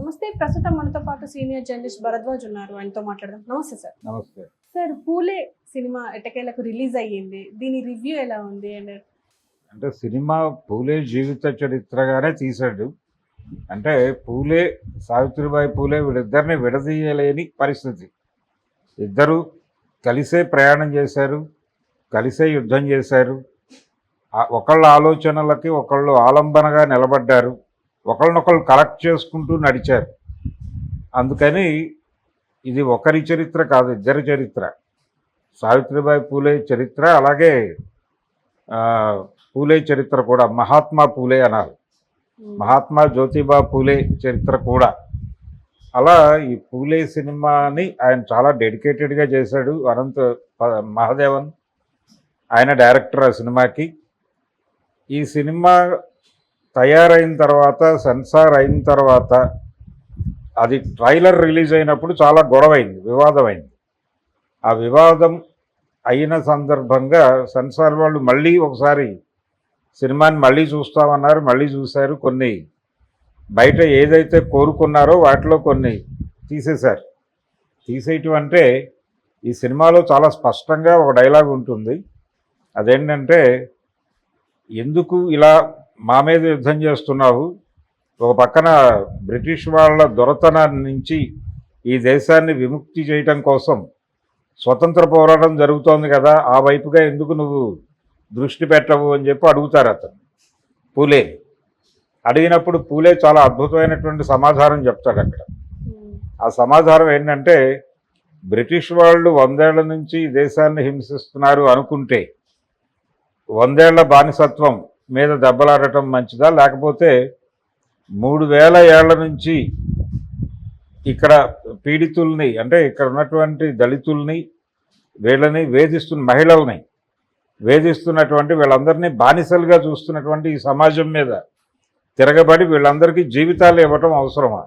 నమస్తే ప్రస్తుతం మనతో పాటు సీనియర్ జర్నలిస్ట్ భరద్వాజ్ ఉన్నారు. ఆయనతో మాట్లాడదాం. నమస్తే సార్. నమస్తే. సార్ పూలే సినిమా ఎటకేలకు రిలీజ్ అయ్యింది. దీని రివ్యూ ఎలా ఉంది? అండ్ అంటే సినిమా పూలే జీవిత చరిత్రగానే తీశాడు. అంటే పూలే సావిత్రిబాయి పూలే వీళ్ళిద్దరిని విడదీయలేని పరిస్థితి. ఇద్దరు కలిసే ప్రయాణం చేశారు కలిసే యుద్ధం చేశారు. ఒకళ్ళ ఆలోచనలకి ఒకళ్ళు ఆలంబనగా నిలబడ్డారు. ఒకళ్ళనొకళ్ళు కలెక్ట్ చేసుకుంటూ నడిచారు. అందుకని ఇది ఒకరి చరిత్ర కాదు ఇద్దరి చరిత్ర. సావిత్రిబాయి పూలే చరిత్ర అలాగే పూలే చరిత్ర కూడా మహాత్మా పూలే అన్నారు. మహాత్మా జ్యోతిబా పూలే చరిత్ర కూడా. అలా ఈ పూలే సినిమాని ఆయన చాలా డెడికేటెడ్గా చేశాడు. అనంత మహాదేవన్ ఆయన డైరెక్టర్ ఆ సినిమాకి. ఈ సినిమా తయారైన తర్వాత సెన్సార్ అయిన తర్వాత అది ట్రైలర్ రిలీజ్ అయినప్పుడు చాలా గొడవైంది వివాదమైంది. ఆ వివాదం అయిన సందర్భంగా సెన్సార్ వాళ్ళు మళ్ళీ ఒకసారి సినిమాని మళ్ళీ చూస్తామన్నారు మళ్ళీ చూశారు. కొన్ని బయట ఏదైతే కోరుకున్నారో వాటిలో కొన్ని తీసేశారు. తీసేయటం అంటే ఈ సినిమాలో చాలా స్పష్టంగా ఒక డైలాగ్ ఉంటుంది. అదేంటంటే ఎందుకు ఇలా మా మీద యుద్ధం చేస్తున్నావు. ఒక పక్కన బ్రిటిష్ వాళ్ళ దొరతనాన్ని నుంచి ఈ దేశాన్ని విముక్తి చేయటం కోసం స్వతంత్ర పోరాటం జరుగుతోంది కదా ఆ వైపుగా ఎందుకు నువ్వు దృష్టి పెట్టవు అని చెప్పి అడుగుతారు అతను. పూలే. అడిగినప్పుడు పూలే చాలా అద్భుతమైనటువంటి సమాధానం చెప్తాడు అక్కడ. ఆ సమాధానం ఏంటంటే బ్రిటిష్ వాళ్ళు వందేళ్ళ నుంచి దేశాన్ని హింసిస్తున్నారు అనుకుంటే వందేళ్ళ బానిసత్వం మీద దెబ్బలాడటం మంచిదా? లేకపోతే మూడు వేల ఏళ్ళ నుంచి ఇక్కడ పీడితుల్ని అంటే ఇక్కడ ఉన్నటువంటి దళితుల్ని వీళ్ళని వేధిస్తున్న మహిళల్ని వేధిస్తున్నటువంటి వీళ్ళందరినీ బానిసలుగా చూస్తున్నటువంటి ఈ సమాజం మీద తిరగబడి వీళ్ళందరికీ జీవితాలు ఇవ్వటం అవసరమా?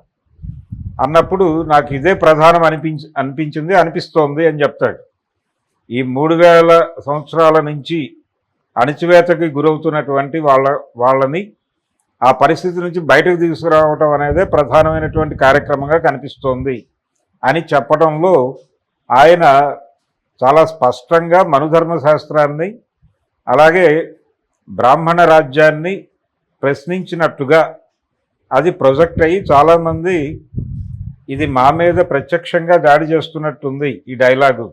అన్నప్పుడు నాకు ఇదే ప్రధానం అనిపించి అనిపించింది అనిపిస్తోంది అని చెప్తాడు. ఈ మూడు వేల సంవత్సరాల నుంచి అణిచివేతకి గురవుతున్నటువంటి వాళ్ళ వాళ్ళని ఆ పరిస్థితి నుంచి బయటకు తీసుకురావటం అనేదే ప్రధానమైనటువంటి కార్యక్రమంగా కనిపిస్తోంది అని చెప్పడంలో ఆయన చాలా స్పష్టంగా మనుధర్మ శాస్త్రాన్ని అలాగే బ్రాహ్మణ రాజ్యాన్ని ప్రశ్నించినట్టుగా అది ప్రొజెక్ట్ అయ్యి చాలామంది ఇది మా మీద ప్రత్యక్షంగా దాడి చేస్తున్నట్టుంది ఈ డైలాగు.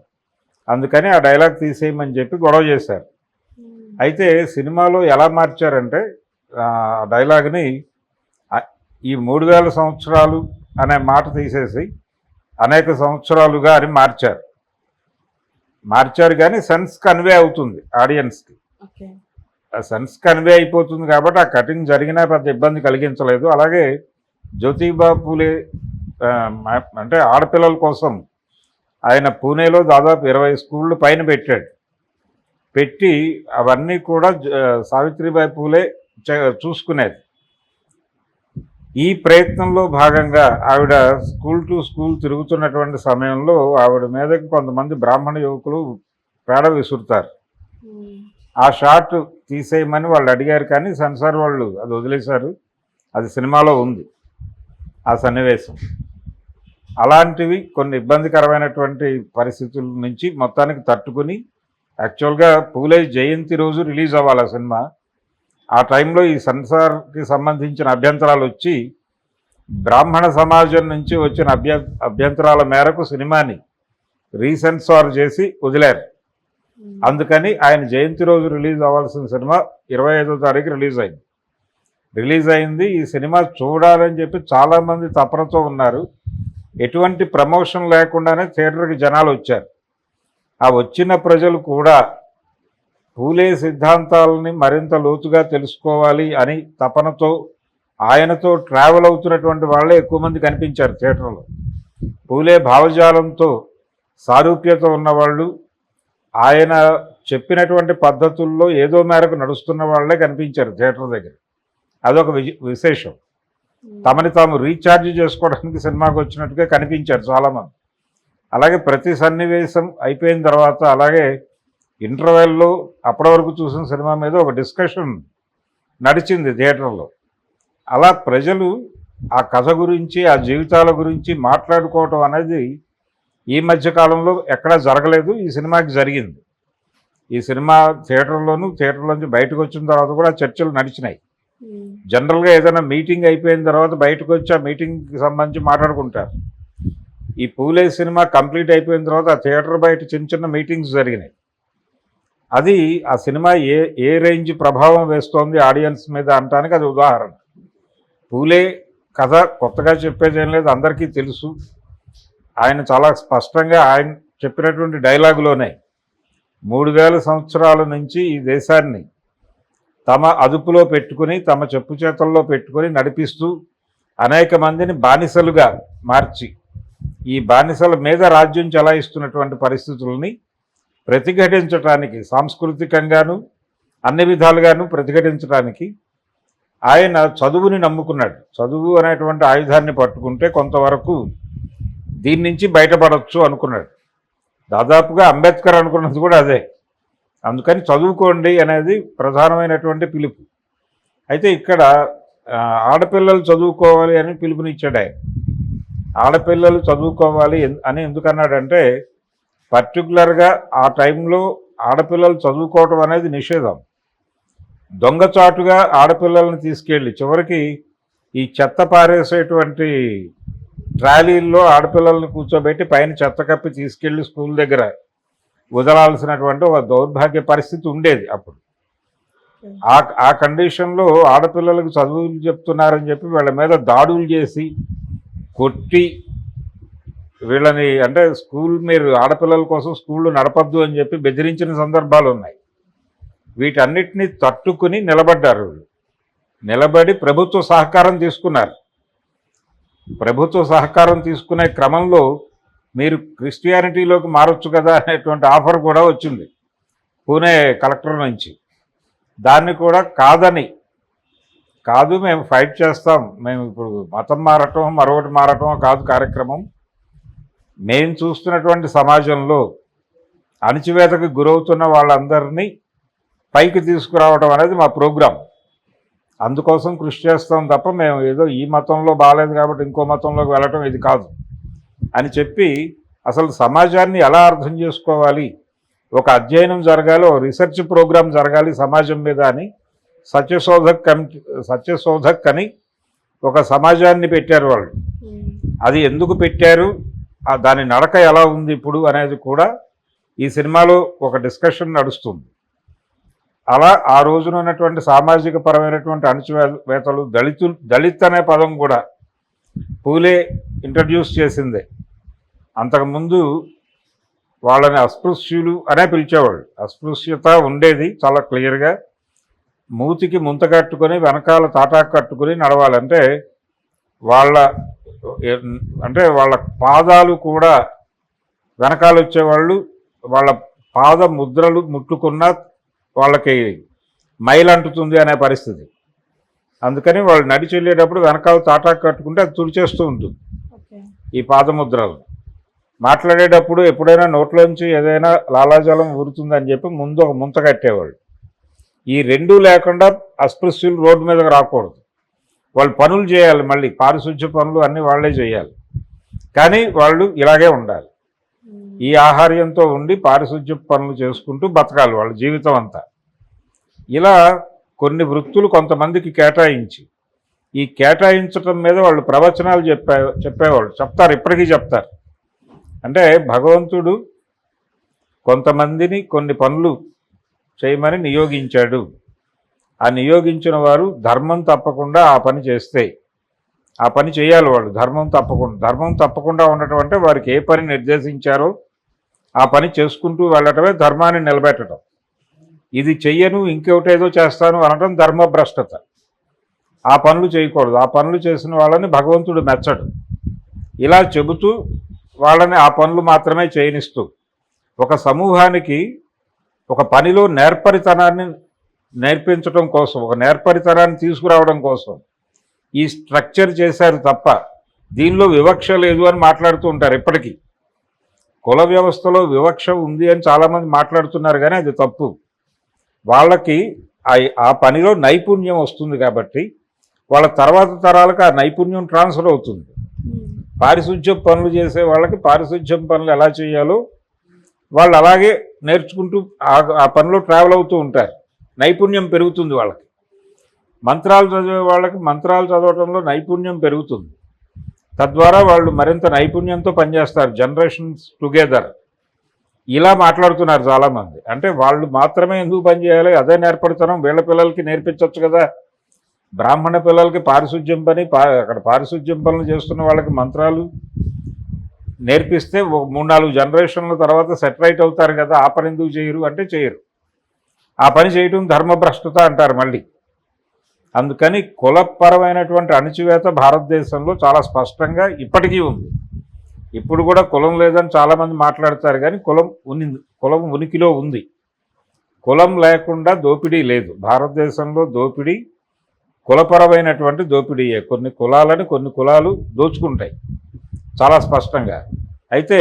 అందుకని ఆ డైలాగ్ తీసేయమని చెప్పి గొడవ చేశారు. అయితే సినిమాలో ఎలా మార్చారంటే డైలాగ్ని ఈ మూడు వేల సంవత్సరాలు అనే మాట తీసేసి అనేక సంవత్సరాలుగా అని మార్చారు. మార్చారు కానీ సెన్స్ కన్వే అవుతుంది ఆడియన్స్కి. ఆ సెన్స్ కన్వే అయిపోతుంది కాబట్టి ఆ కటింగ్ జరిగినా పెద్ద ఇబ్బంది కలిగించలేదు. అలాగే జ్యోతిబా పూలే ఆ, మా- అంటే ఆడపిల్లల కోసం ఆయన పూణేలో దాదాపు ఇరవై స్కూళ్ళు పైన పెట్టాడు. పెట్టి అవన్నీ కూడా సావిత్రిబాయి పూలే చూసుకునేది. ఈ ప్రయత్నంలో భాగంగా ఆవిడ స్కూల్ టు స్కూల్ తిరుగుతున్నటువంటి సమయంలో ఆవిడ మీదకి కొంతమంది బ్రాహ్మణ యువకులు పేడ విసురుతారు. ఆ షాట్ తీసేయమని వాళ్ళు అడిగారు కానీ సెన్సార్ వాళ్ళు అది వదిలేశారు. అది సినిమాలో ఉంది. ఆ సన్నివేశం. అలాంటివి కొన్ని ఇబ్బందికరమైనటువంటి పరిస్థితుల నుంచి మొత్తానికి తట్టుకుని యాక్చువల్గా పూలే జయంతి రోజు రిలీజ్ అవ్వాలి ఆ సినిమా? ఆ టైంలో ఈ సెన్సార్కి సంబంధించిన అభ్యంతరాలు వచ్చి బ్రాహ్మణ సమాజం నుంచి వచ్చిన అభ్య అభ్యంతరాల మేరకు సినిమాని రీసెన్సార్ చేసి వదిలారు. అందుకని ఆయన జయంతి రోజు రిలీజ్ అవ్వాల్సిన సినిమా ఇరవై ఐదో తారీఖు రిలీజ్ అయింది. రిలీజ్ అయింది ఈ సినిమా చూడాలని చెప్పి చాలామంది తపనతో ఉన్నారు. ఎటువంటి ప్రమోషన్ లేకుండానే థియేటర్కి జనాలు వచ్చారు. ఆ వచ్చిన ప్రజలు కూడా పూలే సిద్ధాంతాలని మరింత లోతుగా తెలుసుకోవాలి అని తపనతో ఆయనతో ట్రావెల్ అవుతున్నటువంటి వాళ్ళే ఎక్కువ మంది కనిపించారు థియేటర్లో. పూలే భావజాలంతో సారూప్యత ఉన్నవాళ్ళు ఆయన చెప్పినటువంటి పద్ధతుల్లో ఏదో మేరకు నడుస్తున్న వాళ్ళే కనిపించారు థియేటర్ దగ్గర. అదొక విశేషం. తమని తాము రీఛార్జ్ చేసుకోవడానికి సినిమాకి వచ్చినట్టుగా కనిపించారు చాలామంది. అలాగే ప్రతి సన్నివేశం అయిపోయిన తర్వాత అలాగే ఇంటర్వెల్లో అప్పటి వరకు చూసిన సినిమా మీద ఒక డిస్కషన్ నడిచింది థియేటర్లో. అలా ప్రజలు ఆ కథ గురించి ఆ జీవితాల గురించి మాట్లాడుకోవటం అనేది ఈ మధ్య కాలంలో ఎక్కడా జరగలేదు ఈ సినిమాకి జరిగింది. ఈ సినిమా థియేటర్లోనూ థియేటర్లోంచి బయటకు వచ్చిన తర్వాత కూడా చర్చలు నడిచినాయి. జనరల్గా ఏదైనా మీటింగ్ అయిపోయిన తర్వాత బయటకు వచ్చి ఆ మీటింగ్కి సంబంధించి మాట్లాడుకుంటారు. ఈ పూలే సినిమా కంప్లీట్ అయిపోయిన తర్వాత ఆ థియేటర్ బయట చిన్న చిన్న మీటింగ్స్ జరిగినాయి. అది ఆ సినిమా ఏ ఏ రేంజ్ ప్రభావం వేస్తోంది ఆడియన్స్ మీద అనటానికి అది ఉదాహరణ. పూలే కథ కొత్తగా చెప్పేది ఏం లేదు అందరికీ తెలుసు. ఆయన చాలా స్పష్టంగా ఆయన చెప్పినటువంటి డైలాగులోనే మూడు వేల సంవత్సరాల నుంచి ఈ దేశాన్ని తమ అదుపులో పెట్టుకుని తమ చెప్పు చేతల్లో పెట్టుకుని నడిపిస్తూ అనేక మందిని బానిసలుగా మార్చి ఈ బానిసల మీద రాజ్యం చలాయిస్తున్నటువంటి పరిస్థితుల్ని ప్రతిఘటించటానికి సాంస్కృతికంగాను అన్ని విధాలుగాను ప్రతిఘటించడానికి ఆయన చదువుని నమ్ముకున్నాడు. చదువు అనేటువంటి ఆయుధాన్ని పట్టుకుంటే కొంతవరకు దీని నుంచి బయటపడవచ్చు అనుకున్నాడు. దాదాపుగా అంబేద్కర్ అనుకున్నది కూడా అదే. అందుకని చదువుకోండి అనేది ప్రధానమైనటువంటి పిలుపు. అయితే ఇక్కడ ఆడపిల్లలు చదువుకోవాలి అని పిలుపునిచ్చాడు ఆయన ఆడపిల్లలు చదువుకోవాలి అని ఎందుకన్నాడంటే పర్టికులర్గా ఆ టైంలో ఆడపిల్లలు చదువుకోవటం అనేది నిషేధం. దొంగచాటుగా ఆడపిల్లలను తీసుకెళ్ళి చివరికి ఈ చెత్త పారేసేటువంటి ట్రాలీల్లో ఆడపిల్లల్ని కూర్చోబెట్టి పైన చెత్త కప్పి తీసుకెళ్ళి స్కూల్ దగ్గర వదలాల్సినటువంటి ఒక దౌర్భాగ్య పరిస్థితి ఉండేది అప్పుడు. ఆ ఆ కండిషన్లో ఆడపిల్లలకు చదువులు చెప్తున్నారని చెప్పి వీళ్ళ మీద దాడులు చేసి కొట్టి వీళ్ళని అంటే స్కూల్ మీరు ఆడపిల్లల కోసం స్కూళ్ళు నడపద్దు అని చెప్పి బెదిరించిన సందర్భాలు ఉన్నాయి. వీటన్నిటిని తట్టుకుని నిలబడ్డారు వీళ్ళు. నిలబడి ప్రభుత్వ సహకారం తీసుకున్నారు. ప్రభుత్వ సహకారం తీసుకునే క్రమంలో మీరు క్రిస్టియానిటీలోకి మారొచ్చు కదా అనేటువంటి ఆఫర్ కూడా వచ్చింది. పూణే కలెక్టర్ నుంచి. దాన్ని కూడా కాదని కాదు మేము ఫైట్ చేస్తాం. మేము ఇప్పుడు మతం మారటం మరొకటి మారటం కాదు కార్యక్రమం. మేము చూస్తున్నటువంటి సమాజంలో అణచివేతకు గురవుతున్న వాళ్ళందరినీ పైకి తీసుకురావడం అనేది మా ప్రోగ్రాం. అందుకోసం కృషి చేస్తాం తప్ప మేము ఏదో ఈ మతంలో బాగాలేదు కాబట్టి ఇంకో మతంలోకి వెళ్ళటం ఇది కాదు. అని చెప్పి అసలు సమాజాన్ని ఎలా అర్థం చేసుకోవాలి? ఒక అధ్యయనం జరగాలి ఒక రీసెర్చ్ ప్రోగ్రాం జరగాలి సమాజం మీద అని సత్యశోధక్ కమిటీ సత్యశోధక్ అని ఒక సమాజాన్ని పెట్టారు వాళ్ళు. అది ఎందుకు పెట్టారు? దాని నడక ఎలా ఉంది ఇప్పుడు అనేది కూడా ఈ సినిమాలో ఒక డిస్కషన్ నడుస్తుంది. అలా ఆ రోజున ఉన్నటువంటి సామాజిక పరమైనటువంటి అణచివేతలు దళితులు దళిత్ అనే పదం కూడా పూలే ఇంట్రడ్యూస్ చేసిందే. అంతకుముందు వాళ్ళని అస్పృశ్యులు అనే పిలిచేవాళ్ళు. అస్పృశ్యత ఉండేది చాలా క్లియర్గా. మూతికి ముంత కట్టుకొని వెనకాల తాటాకు కట్టుకొని నడవాలంటే వాళ్ళ అంటే వాళ్ళ పాదాలు కూడా వెనకాల వచ్చేవాళ్ళు వాళ్ళ పాద ముద్రలు ముట్టుకున్న వాళ్ళకి మైల్ అంటుతుంది అనే పరిస్థితి. అందుకని వాళ్ళు నడిచి వెళ్ళేటప్పుడు వెనకాల తాటాకు కట్టుకుంటే అది తుడిచేస్తూ ఉంటుంది. ఈ పాదముద్రలు మాట్లాడేటప్పుడు ఎప్పుడైనా నోట్లోంచి ఏదైనా లాలాజలం ఊరుతుందని చెప్పి ముందు ఒక ముంత కట్టేవాళ్ళు. ఈ రెండూ లేకుండా అస్పృశ్యులు రోడ్డు మీదకి రాకూడదు. వాళ్ళు పనులు చేయాలి మళ్ళీ పారిశుద్ధ్య పనులు అన్నీ వాళ్ళే చేయాలి. కానీ వాళ్ళు ఇలాగే ఉండాలి. ఈ ఆహార్యంతో ఉండి పారిశుద్ధ్య పనులు చేసుకుంటూ బతకాలి వాళ్ళ జీవితం అంతా. ఇలా కొన్ని వృత్తులు కొంతమందికి కేటాయించి ఈ కేటాయించటం మీద వాళ్ళు ప్రవచనాలు చెప్పే చెప్పేవాళ్ళు చెప్తారు ఇప్పటికీ చెప్తారు. అంటే భగవంతుడు కొంతమందిని కొన్ని పనులు చేయమని నియోగించాడు. ఆ నియోగించిన వారు ధర్మం తప్పకుండా ఆ పని చేస్తే ఆ పని చేయాలి వాళ్ళు ధర్మం తప్పకుండా ధర్మం తప్పకుండా ఉండటం అంటే వారికి ఏ పని నిర్దేశించారో ఆ పని చేసుకుంటూ వెళ్ళటమే ధర్మాన్ని నిలబెట్టడం. ఇది చెయ్యను ఇంకొకటేదో చేస్తాను అనటం ధర్మభ్రష్టత. ఆ పనులు చేయకూడదు. ఆ పనులు చేసిన వాళ్ళని భగవంతుడు మెచ్చడు. ఇలా చెబుతూ వాళ్ళని ఆ పనులు మాత్రమే చేయనిస్తూ ఒక సమూహానికి ఒక పనిలో నేర్పరితనాన్ని నేర్పించడం కోసం ఒక నేర్పరితనాన్ని తీసుకురావడం కోసం ఈ స్ట్రక్చర్ చేశారు తప్ప దీనిలో వివక్ష లేదు అని మాట్లాడుతూ ఉంటారు ఇప్పటికీ. కుల వ్యవస్థలో వివక్ష ఉంది అని చాలామంది మాట్లాడుతున్నారు కానీ అది తప్పు. వాళ్ళకి ఆ- ఆ పనిలో నైపుణ్యం వస్తుంది కాబట్టి వాళ్ళ తర్వాత తరాలకు ఆ నైపుణ్యం ట్రాన్స్ఫర్ అవుతుంది. పారిశుధ్యం పనులు చేసే వాళ్ళకి పారిశుధ్యం పనులు ఎలా చేయాలో వాళ్ళు అలాగే నేర్చుకుంటూ ఆ- ఆ పనిలో ట్రావెల్ అవుతూ ఉంటారు. నైపుణ్యం పెరుగుతుంది వాళ్ళకి. మంత్రాలు చదివే వాళ్ళకి మంత్రాలు చదవటంలో నైపుణ్యం పెరుగుతుంది. తద్వారా వాళ్ళు మరింత నైపుణ్యంతో పనిచేస్తారు. జనరేషన్స్ టుగెదర్ ఇలా మాట్లాడుతున్నారు చాలామంది. అంటే వాళ్ళు మాత్రమే ఎందుకు పనిచేయాలి అదే నేర్పడతనం. వీళ్ళ పిల్లలకి నేర్పించవచ్చు కదా. బ్రాహ్మణ పిల్లలకి పారిశుధ్యం పని పా అక్కడ పారిశుధ్యం పనులు చేస్తున్న వాళ్ళకి మంత్రాలు నేర్పిస్తే ఒక మూడు నాలుగు జనరేషన్ల తర్వాత సెటిలైట్ అవుతారు కదా ఆ పని ఎందుకు చేయరు అంటే చేయరు. ఆ పని చేయటం ధర్మభ్రష్టత అంటారు మళ్ళీ. అందుకని కులపరమైనటువంటి అణచివేత భారతదేశంలో చాలా స్పష్టంగా ఇప్పటికీ ఉంది. ఇప్పుడు కూడా కులం లేదని చాలామంది మాట్లాడతారు కానీ కులం ఉని కులం ఉనికిలో ఉంది. కులం లేకుండా దోపిడీ లేదు. భారతదేశంలో దోపిడీ కులపరమైనటువంటి దోపిడీయే. కొన్ని కులాలని కొన్ని కులాలు దోచుకుంటాయి. చాలా స్పష్టంగా. అయితే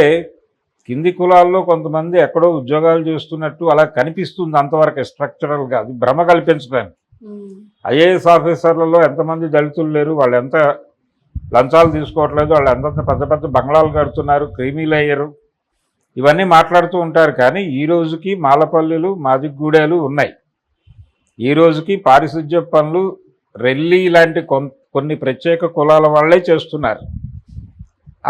కింది కులాల్లో కొంతమంది ఎక్కడో ఉద్యోగాలు చేస్తున్నట్టు అలా కనిపిస్తుంది అంతవరకు స్ట్రక్చరల్గా అది భ్రమ కల్పించడానికి. ఐఏఎస్ ఆఫీసర్లలో ఎంతమంది దళితులు లేరు వాళ్ళు ఎంత లంచాలు తీసుకోవట్లేదు వాళ్ళు ఎంత పెద్ద పెద్ద బంగ్లాలు కడుతున్నారు క్రీమీలు అయ్యారు. ఇవన్నీ మాట్లాడుతూ ఉంటారు కానీ ఈ రోజుకి మాలపల్లులు మాదిగూడేలు ఉన్నాయి. ఈ రోజుకి పారిశుధ్య పనులు రెల్లి లాంటి కొన్- కొన్ని ప్రత్యేక కులాల వాళ్ళే చేస్తున్నారు.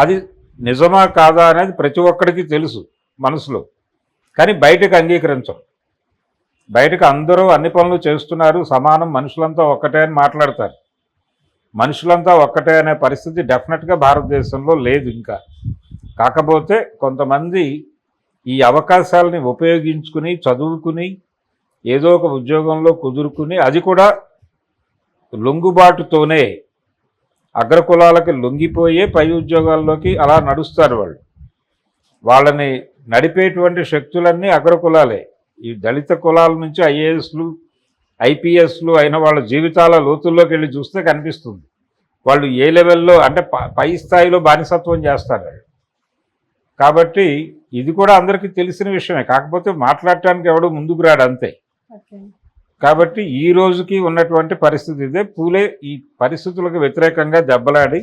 అది నిజమా కాదా అనేది ప్రతి ఒక్కడికి తెలుసు మనసులో. కానీ బయటకు అంగీకరించం బయటకు అందరూ అన్ని పనులు చేస్తున్నారు సమానం మనుషులంతా ఒక్కటే అని మాట్లాడతారు. మనుషులంతా ఒక్కటే అనే పరిస్థితి డెఫినెట్గా భారతదేశంలో లేదు ఇంకా. కాకపోతే కొంతమంది ఈ అవకాశాలని ఉపయోగించుకుని చదువుకుని ఏదో ఒక ఉద్యోగంలో కుదురుకుని అది కూడా లొంగుబాటుతోనే అగ్రకులాలకి లొంగిపోయే పై ఉద్యోగాల్లోకి అలా నడుస్తారు వాళ్ళు. వాళ్ళని నడిపేటువంటి శక్తులన్నీ అగ్రకులాలే. ఈ దళిత కులాల నుంచి ఐఏఎస్లు ఐపీఎస్లు అయిన వాళ్ళ జీవితాల లోతుల్లోకి వెళ్ళి చూస్తే కనిపిస్తుంది. వాళ్ళు ఏ లెవెల్లో అంటే పై స్థాయిలో బానిసత్వం చేస్తారు వాళ్ళు. కాబట్టి ఇది కూడా అందరికీ తెలిసిన విషయమే. కాకపోతే మాట్లాడటానికి ఎవడు ముందుకు రాడు అంతే. కాబట్టి ఈ రోజుకి ఉన్నటువంటి పరిస్థితి ఇదే. పూలే ఈ పరిస్థితులకు వ్యతిరేకంగా దెబ్బలాడి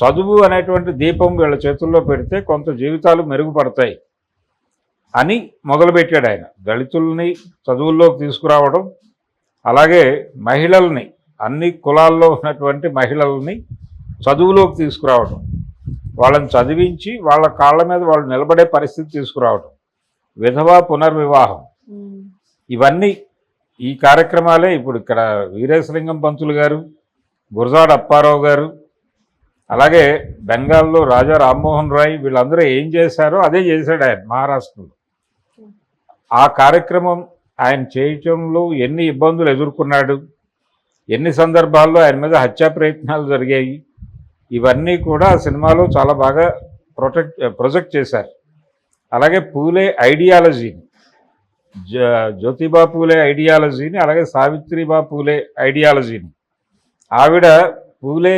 చదువు అనేటువంటి దీపం వీళ్ళ చేతుల్లో పెడితే కొంత జీవితాలు మెరుగుపడతాయి అని మొదలుపెట్టాడు ఆయన. దళితుల్ని చదువుల్లోకి తీసుకురావడం అలాగే మహిళల్ని అన్ని కులాల్లో ఉన్నటువంటి మహిళల్ని చదువులోకి తీసుకురావడం వాళ్ళని చదివించి వాళ్ళ కాళ్ళ మీద వాళ్ళు నిలబడే పరిస్థితి తీసుకురావడం విధవా పునర్వివాహం ఇవన్నీ ఈ కార్యక్రమాలే ఇప్పుడు ఇక్కడ వీరేశలింగం పంతులు గారు గురజాడ అప్పారావు గారు అలాగే బెంగాల్లో రాజా రామ్మోహన్ రాయ్ వీళ్ళందరూ ఏం చేశారో అదే చేశాడు ఆయన మహారాష్ట్రలో. ఆ కార్యక్రమం ఆయన చేయటంలో ఎన్ని ఇబ్బందులు ఎదుర్కొన్నాడు ఎన్ని సందర్భాల్లో ఆయన మీద హత్యా ప్రయత్నాలు జరిగాయి ఇవన్నీ కూడా ఆ సినిమాలో చాలా బాగా ప్రొటెక్ట్ ప్రొజెక్ట్ చేశారు. అలాగే పూలే ఐడియాలజీని జ్యోతిబా పూలే ఐడియాలజీని అలాగే సావిత్రిబా పూలే ఐడియాలజీని. ఆవిడ పూలే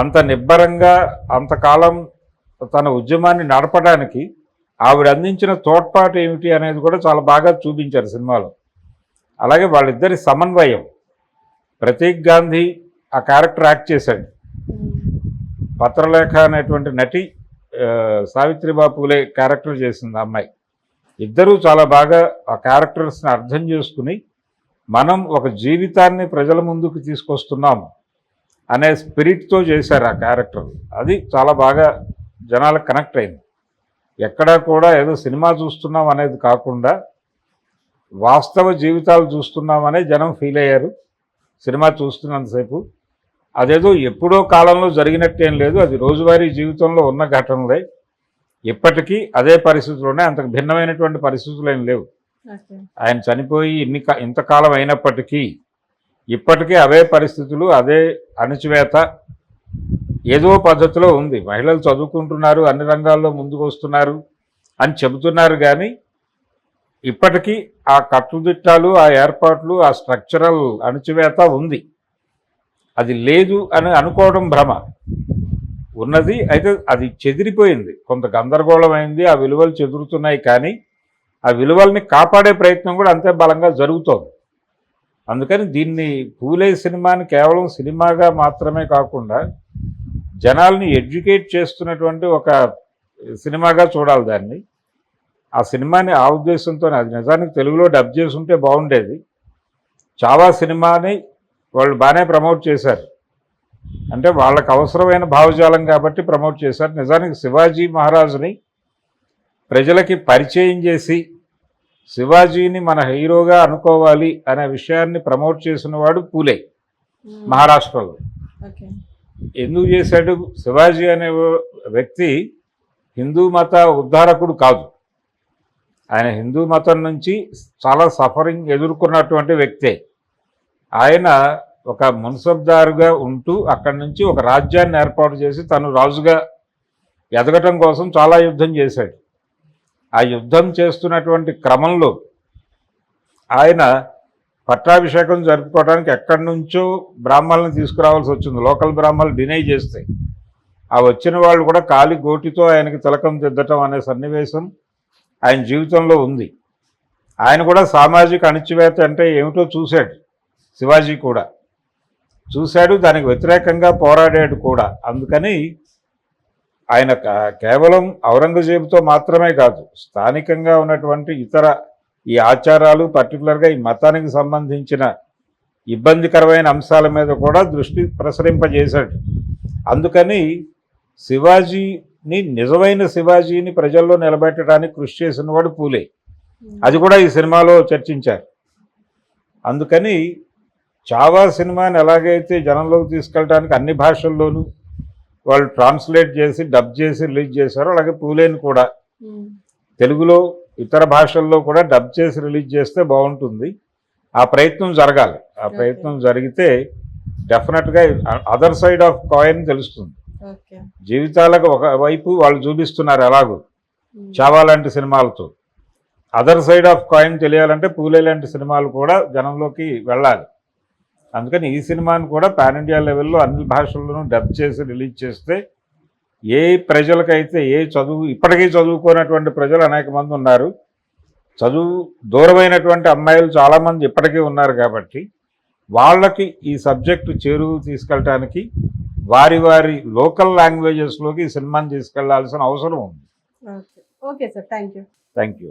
అంత నిబ్బరంగా అంతకాలం తన ఉద్యమాన్ని నడపడానికి ఆవిడ అందించిన తోడ్పాటు ఏమిటి అనేది కూడా చాలా బాగా చూపించారు సినిమాలో. అలాగే వాళ్ళిద్దరి సమన్వయం. ప్రతీక్ గాంధీ ఆ క్యారెక్టర్ యాక్ట్ చేశాడు. పత్రలేఖ అనేటువంటి నటి సావిత్రిబా పూలే క్యారెక్టర్ చేసింది అమ్మాయి. ఇద్దరూ చాలా బాగా ఆ క్యారెక్టర్స్ని అర్థం చేసుకుని మనం ఒక జీవితాన్ని ప్రజల ముందుకు తీసుకొస్తున్నాం అనే స్పిరిట్తో చేశారు ఆ క్యారెక్టర్ అది చాలా బాగా జనాలకు కనెక్ట్ అయింది. ఎక్కడా కూడా ఏదో సినిమా చూస్తున్నాం అనేది కాకుండా వాస్తవ జీవితాలు చూస్తున్నామనే జనం ఫీల్ అయ్యారు. సినిమా చూస్తున్నంతసేపు. అదేదో ఎప్పుడో కాలంలో జరిగినట్టేం లేదు. అది రోజువారీ జీవితంలో ఉన్న ఘటనలే. ఇప్పటికీ అదే పరిస్థితుల్లోనే అంతకు భిన్నమైనటువంటి పరిస్థితులు ఏం లేవు. ఆయన చనిపోయి ఇన్ని ఇంతకాలం అయినప్పటికీ ఇప్పటికీ అవే పరిస్థితులు అదే అణచివేత ఏదో పద్ధతిలో ఉంది. మహిళలు చదువుకుంటున్నారు అన్ని రంగాల్లో ముందుకు వస్తున్నారు అని చెబుతున్నారు కానీ ఇప్పటికీ ఆ కట్టుదిట్టాలు ఆ ఏర్పాట్లు ఆ స్ట్రక్చరల్ అణచివేత ఉంది. అది లేదు అని అనుకోవడం భ్రమ. ఉన్నది అయితే అది చెదిరిపోయింది. కొంత గందరగోళమైంది ఆ విలువలు చెదురుతున్నాయి కానీ ఆ విలువల్ని కాపాడే ప్రయత్నం కూడా అంతే బలంగా జరుగుతోంది. అందుకని దీన్ని పూలే సినిమాని కేవలం సినిమాగా మాత్రమే కాకుండా జనాల్ని ఎడ్యుకేట్ చేస్తున్నటువంటి ఒక సినిమాగా చూడాలి దాన్ని. ఆ సినిమాని ఆ ఉద్దేశంతో అది నిజానికి తెలుగులో డబ్ చేసి ఉంటే బాగుండేది. చావా సినిమాని వాళ్ళు బాగానే ప్రమోట్ చేశారు. అంటే వాళ్ళకి అవసరమైన భావజాలం కాబట్టి ప్రమోట్ చేశారు. నిజానికి శివాజీ మహారాజుని ప్రజలకి పరిచయం చేసి శివాజీని మన హీరోగా అనుకోవాలి అనే విషయాన్ని ప్రమోట్ చేసిన వాడు పూలే మహారాష్ట్రలో. ఎందుకు చేశాడు? శివాజీ అనే వ్యక్తి హిందూ మత ఉద్ధారకుడు కాదు. ఆయన హిందూ మతం నుంచి చాలా సఫరింగ్ ఎదుర్కొన్నటువంటి వ్యక్తే. ఆయన ఒక మున్సబ్దారుగా ఉంటూ అక్కడి నుంచి ఒక రాజ్యాన్ని ఏర్పాటు చేసి తను రాజుగా ఎదగటం కోసం చాలా యుద్ధం చేశాడు. ఆ యుద్ధం చేస్తున్నటువంటి క్రమంలో ఆయన పట్టాభిషేకం జరుపుకోవడానికి ఎక్కడి నుంచో బ్రాహ్మణులను తీసుకురావాల్సి వచ్చింది. లోకల్ బ్రాహ్మణులు డినై చేస్తే ఆ వచ్చిన వాళ్ళు కూడా కాలి గోటితో ఆయనకి తిలకం దిద్దటం అనే సన్నివేశం ఆయన జీవితంలో ఉంది. ఆయన కూడా సామాజిక అణిచివేత అంటే ఏమిటో చూశాడు శివాజీ కూడా. చూశాడు దానికి వ్యతిరేకంగా పోరాడాడు కూడా. అందుకని ఆయన కేవలం ఔరంగజేబుతో మాత్రమే కాదు స్థానికంగా ఉన్నటువంటి ఇతర ఈ ఆచారాలు పర్టికులర్గా ఈ మతానికి సంబంధించిన ఇబ్బందికరమైన అంశాల మీద కూడా దృష్టి ప్రసరింపజేశాడు. అందుకని శివాజీని నిజమైన శివాజీని ప్రజల్లో నిలబెట్టడానికి కృషి చేసిన వాడు పూలే. అది కూడా ఈ సినిమాలో చర్చించారు. అందుకని చావా సినిమాని ఎలాగైతే జనంలోకి తీసుకెళ్ళడానికి అన్ని భాషల్లోనూ వాళ్ళు ట్రాన్స్లేట్ చేసి డబ్ చేసి రిలీజ్ చేశారో అలాగే పూలేని కూడా. తెలుగులో ఇతర భాషల్లో కూడా డబ్ చేసి రిలీజ్ చేస్తే బాగుంటుంది. ఆ ప్రయత్నం జరగాలి. ఆ ప్రయత్నం జరిగితే డెఫినెట్గా అదర్ సైడ్ ఆఫ్ కాయిన్ తెలుస్తుంది. జీవితాలకు ఒక వైపు వాళ్ళు చూపిస్తున్నారు ఎలాగూ. చావా లాంటి సినిమాలతో. అదర్ సైడ్ ఆఫ్ కాయిన్ తెలియాలంటే పూలే లాంటి సినిమాలు కూడా జనంలోకి వెళ్ళాలి. అందుకని ఈ సినిమాని కూడా పాన్ ఇండియా లెవెల్లో అన్ని భాషల్లోనూ డబ్ చేసి రిలీజ్ చేస్తే ఏ ప్రజలకైతే ఏ చదువు ఇప్పటికీ చదువుకోనటువంటి ప్రజలు అనేక మంది ఉన్నారు. చదువు దూరమైనటువంటి అమ్మాయిలు చాలామంది ఇప్పటికీ ఉన్నారు కాబట్టి వాళ్ళకి ఈ సబ్జెక్టు చేరువు తీసుకెళ్ళటానికి వారి వారి లోకల్ లాంగ్వేజెస్లోకి ఈ సినిమాని తీసుకెళ్ళాల్సిన అవసరం ఉంది. Okay. Okay sir. Thank you thank you